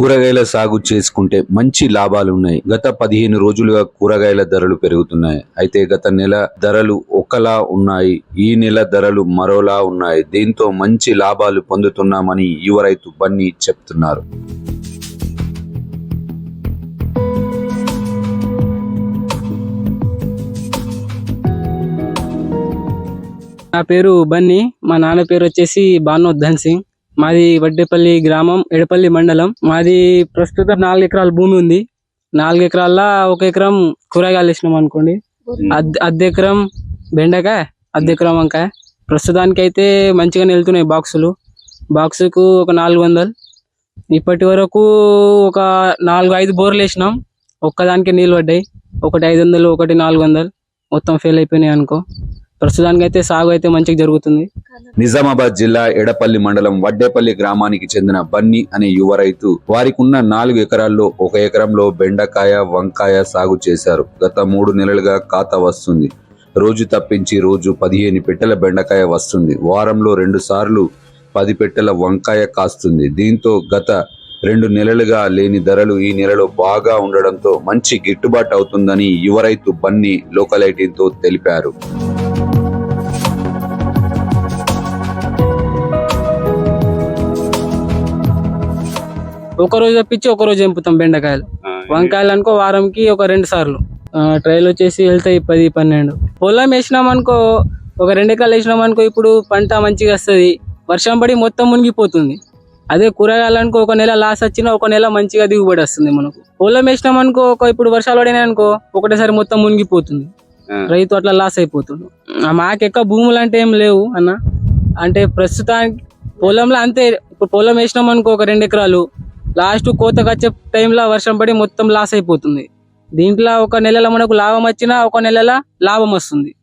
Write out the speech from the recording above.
కూరగాయల సాగు చేసుకుంటే మంచి లాభాలు ఉన్నాయి. గత పదిహేను రోజులుగా కూరగాయల ధరలు పెరుగుతున్నాయి. అయితే గత నెల ధరలు ఒకలా ఉన్నాయి. ఈ నెల ధరలు మరోలా ఉన్నాయి. దీంతో మంచి లాభాలు పొందుతున్నామని యువ రైతు బన్నీ చెప్తున్నారు. నా పేరు బన్నీ. మా నాన్న పేరు వచ్చేసి బానోద్దన్ సింగ్. మాది వడ్డేపల్లి గ్రామం ఎడపల్లి మండలం. మాది ప్రస్తుతం నాలుగు ఎకరాల భూమి ఉంది. నాలుగు ఎకరాల్లో ఒక ఎకరం కూరగాయలు వేసినాం అనుకోండి. అర్ధ ఎకరం బెండకాయ అర్ధ ఎకరం వంకాయ. ప్రస్తుతానికి అయితే మంచిగానే వెళ్తున్నాయి బాక్సులు. బాక్సుకు ఒక నాలుగు వందలు. ఇప్పటి వరకు ఒక నాలుగు ఐదు బోర్లు వేసినాం. ఒక్కదానికి నీళ్ళు పడ్డాయి. ఒకటి ఐదు వందలు ఒకటి నాలుగు వందలు. మొత్తం ఫెయిల్ అయిపోయినాయి అనుకో. ప్రస్తుతానికి అయితే సాగు అయితే మంచిగా జరుగుతుంది. నిజామాబాద్ జిల్లా ఎడపల్లి మండలం వడ్డేపల్లి గ్రామానికి చెందిన బన్నీ అనే యువ రైతు వారికున్న నాలుగు ఎకరాల్లో ఒక ఎకరంలో బెండకాయ వంకాయ సాగు చేశారు. గత మూడు నెలలుగా ఖాతా వస్తుంది. రోజు తప్పించి రోజు పదిహేను పెట్టెల బెండకాయ వస్తుంది. వారంలో రెండు సార్లు పది పెట్టెల వంకాయ కాస్తుంది. దీంతో గత రెండు నెలలుగా లేని ధరలు ఈ నెలలో బాగా ఉండడంతో మంచి గిట్టుబాటు అవుతుందని యువ రైతు బన్నీ లోకలైటీతో తెలిపారు. ఒక రోజు తప్పించి ఒక రోజు ఎంపుతాం బెండకాయలు. వంకాయలు అనుకో వారంకి ఒక రెండు సార్లు. ట్రైల్ వచ్చేసి వెళ్తాయి పది పన్నెండు. పొలం వేసినాం అనుకో ఒక రెండు ఎకరాలు వేసినాం అనుకో ఇప్పుడు పంట మంచిగా వస్తుంది. వర్షం పడి మొత్తం మునిగిపోతుంది. అదే కూరగాయలు అనుకో ఒక నెల లాస్ వచ్చినా ఒక నెల మంచిగా దిగుబడి వస్తుంది మనకు. పొలం వేసినాం అనుకో ఒక ఇప్పుడు వర్షాలు పడినాయి అనుకో ఒకటేసారి మొత్తం మునిగిపోతుంది. రైతు అట్లా లాస్ అయిపోతుంది ఆ, మాకెక్క భూములు అంటే ఏం లేవు అన్న. అంటే ప్రస్తుతానికి పొలంలో అంతే. ఇప్పుడు పొలం వేసినాం అనుకో ఒక రెండు ఎకరాలు. లాస్ట్ కోతకు వచ్చే టైంలో వర్షం పడి మొత్తం లాస్ అయిపోతుంది. దీంట్లో ఒక నెలలో మనకు లాభం వచ్చినా ఒక నెలలో లాభం వస్తుంది.